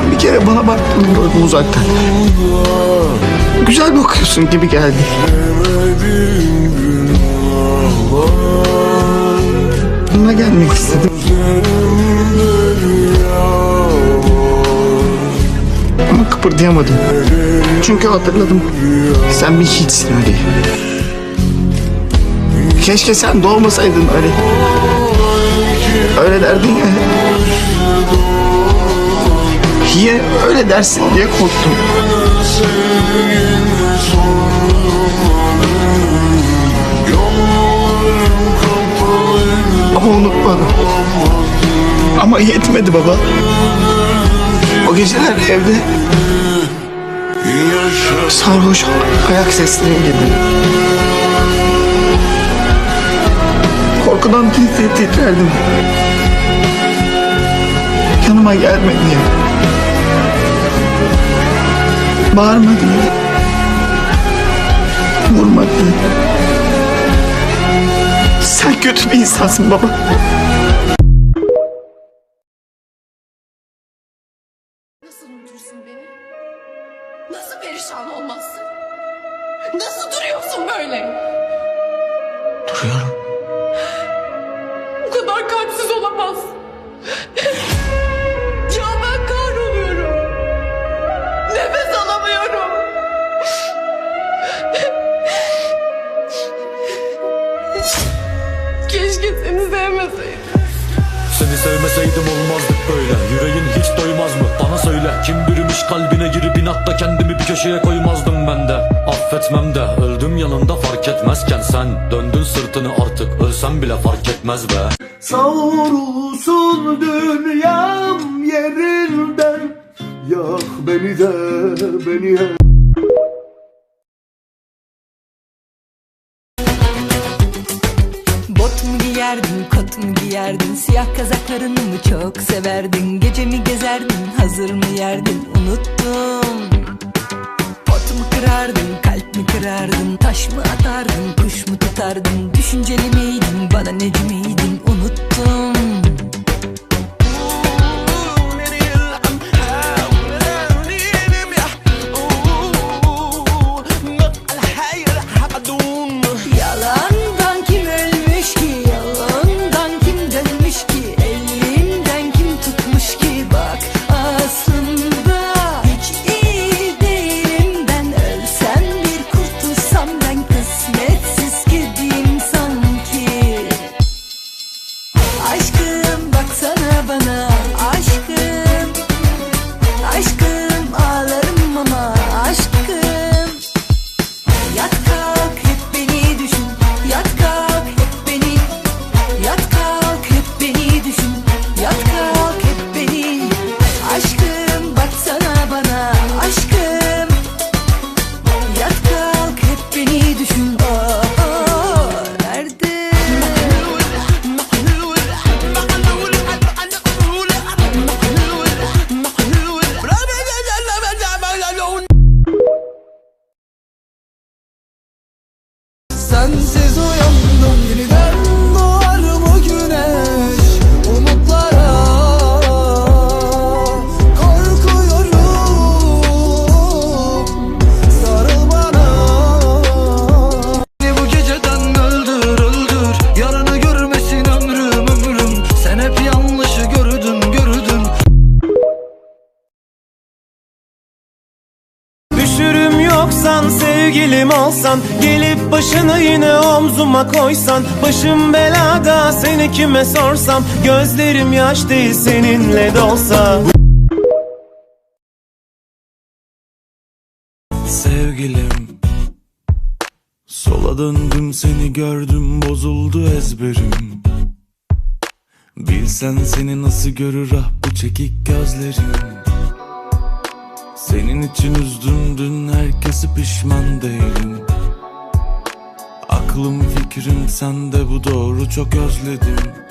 Geçen bir kere bana baktın gördüm uzaktan. Güzel bakıyorsun gibi geldi. Yanına gelmek istedim. Ama kıpırdayamadım. Çünkü hatırladım. Sen bir hiçsin Ali. Keşke sen doğmasaydın Ali. Öyle derdin ya. Yine öyle dersin diye korktum. Ama unutmadım. Ama yetmedi baba. O geceler evde sarhoş ayak sesleri gibi. Korkudan titre titrerdim. Yanıma gelme diye. Bağırma diye. Vurma diye. Sen kötü bir insansın baba. Nasıl unutursun beni? Nasıl perişan olmazsın? Nasıl duruyorsun böyle? Duruyorum. Bu kadar kalpsiz olamaz. Keşke seni sevmeseydim. Seni sevmeseydim olmazdık böyle. Yüreğin hiç doymaz mı? Bana söyle. Kim bürümüş kalbine girip inatla kendimi bir köşeye koymazdım ben de. Affetmem de. Öldüm yanında fark etmezken sen Döndün sırtını artık ölsem bile fark etmez be. Savrulsun dünyam yerinden Yak beni de beni de giyerdin, kot mu giyerdin Siyah kazaklarını mı çok severdin Gece mi gezerdin, hazır mı yerdin Unuttum Pot mu kırardın, kalp mi kırardın Taş mı atardın, kuş mu tutardın Düşünceli miydin, bana neci miydin Unuttum Düşürüm yoksan sevgilim olsan Gelip başını yine omzuma koysan Başım belada seni kime sorsam Gözlerim yaş değil seninle dolsa. Sevgilim Sola döndüm seni gördüm bozuldu ezberim. Bilsen seni nasıl görür ah bu çekik gözlerim Senin için üzdüm dün herkesi pişman değilim. Aklım fikrim sende bu doğru çok özledim